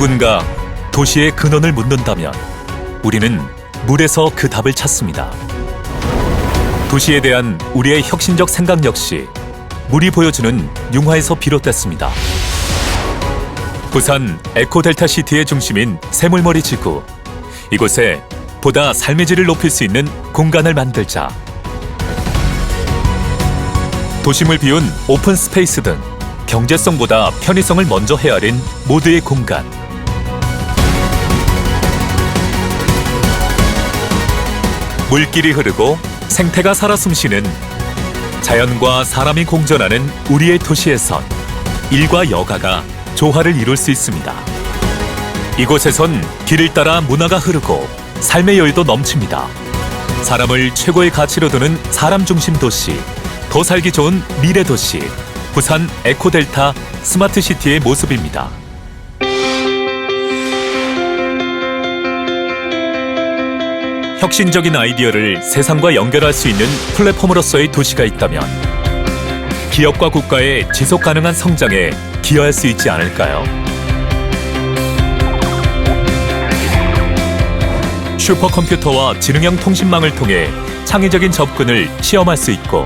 누군가 도시의 근원을 묻는다면 우리는 물에서 그 답을 찾습니다. 도시에 대한 우리의 혁신적 생각 역시 물이 보여주는 융화에서 비롯됐습니다. 부산 에코델타 시티의 중심인 새물머리 지구. 이곳에 보다 삶의 질을 높일 수 있는 공간을 만들자. 도심을 비운 오픈 스페이스 등 경제성보다 편의성을 먼저 헤아린 모두의 공간. 물길이 흐르고 생태가 살아 숨쉬는 자연과 사람이 공존하는 우리의 도시에선 일과 여가가 조화를 이룰 수 있습니다. 이곳에선 길을 따라 문화가 흐르고 삶의 여유도 넘칩니다. 사람을 최고의 가치로 두는 사람 중심 도시, 더 살기 좋은 미래 도시, 부산 에코델타 스마트 시티의 모습입니다. 혁신적인 아이디어를 세상과 연결할 수 있는 플랫폼으로서의 도시가 있다면 기업과 국가의 지속 가능한 성장에 기여할 수 있지 않을까요? 슈퍼컴퓨터와 지능형 통신망을 통해 창의적인 접근을 시험할 수 있고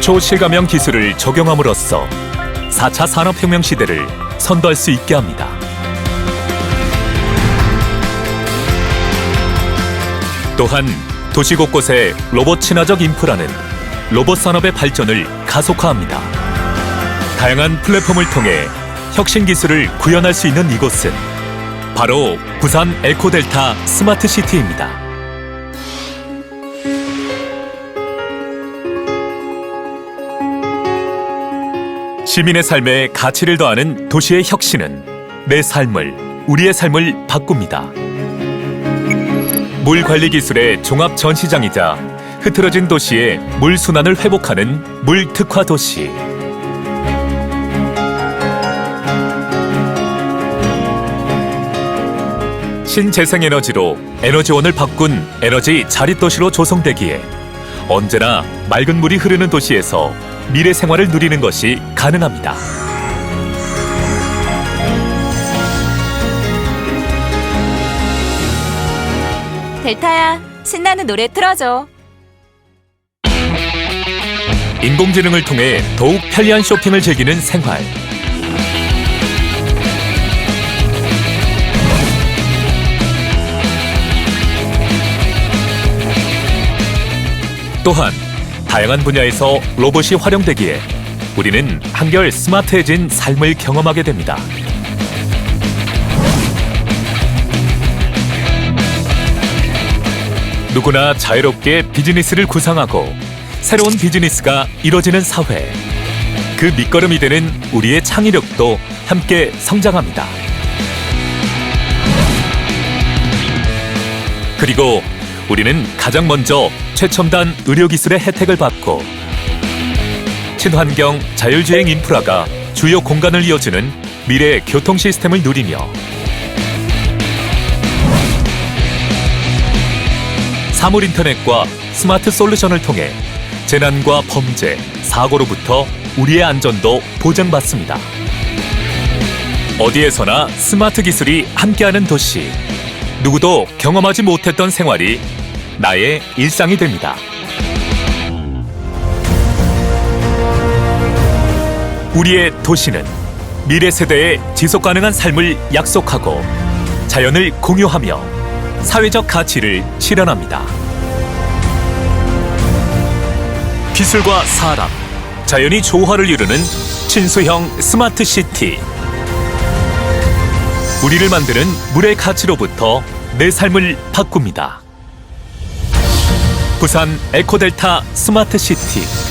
초실감형 기술을 적용함으로써 4차 산업혁명 시대를 선도할 수 있게 합니다. 또한 도시 곳곳에 로봇 친화적 인프라는 로봇 산업의 발전을 가속화합니다. 다양한 플랫폼을 통해 혁신 기술을 구현할 수 있는 이곳은 바로 부산 에코델타 스마트 시티입니다. 시민의 삶에 가치를 더하는 도시의 혁신은 내 삶을, 우리의 삶을 바꿉니다. 물 관리 기술의 종합 전시장이자 흐트러진 도시의 물 순환을 회복하는 물 특화 도시. 신재생에너지로 에너지원을 바꾼 에너지 자립도시로 조성되기에 언제나 맑은 물이 흐르는 도시에서 미래 생활을 누리는 것이 가능합니다. 델타야, 신나는 노래 틀어줘. 인공지능을 통해 더욱 편리한 쇼핑을 즐기는 생활. 또한 다양한 분야에서 로봇이 활용되기에 우리는 한결 스마트해진 삶을 경험하게 됩니다. 누구나 자유롭게 비즈니스를 구상하고 새로운 비즈니스가 이뤄지는 사회. 그 밑거름이 되는 우리의 창의력도 함께 성장합니다. 그리고 우리는 가장 먼저 최첨단 의료기술의 혜택을 받고 친환경 자율주행 인프라가 주요 공간을 이어주는 미래 교통 시스템을 누리며 사물 인터넷과 스마트 솔루션을 통해 재난과 범죄, 사고로부터 우리의 안전도 보장받습니다. 어디에서나 스마트 기술이 함께하는 도시. 누구도 경험하지 못했던 생활이 나의 일상이 됩니다. 우리의 도시는 미래 세대의 지속 가능한 삶을 약속하고 자연을 공유하며 사회적 가치를 실현합니다. 기술과 사람, 자연이 조화를 이루는 친수형 스마트 시티. 우리를 만드는 물의 가치로부터 내 삶을 바꿉니다. 부산 에코델타 스마트 시티.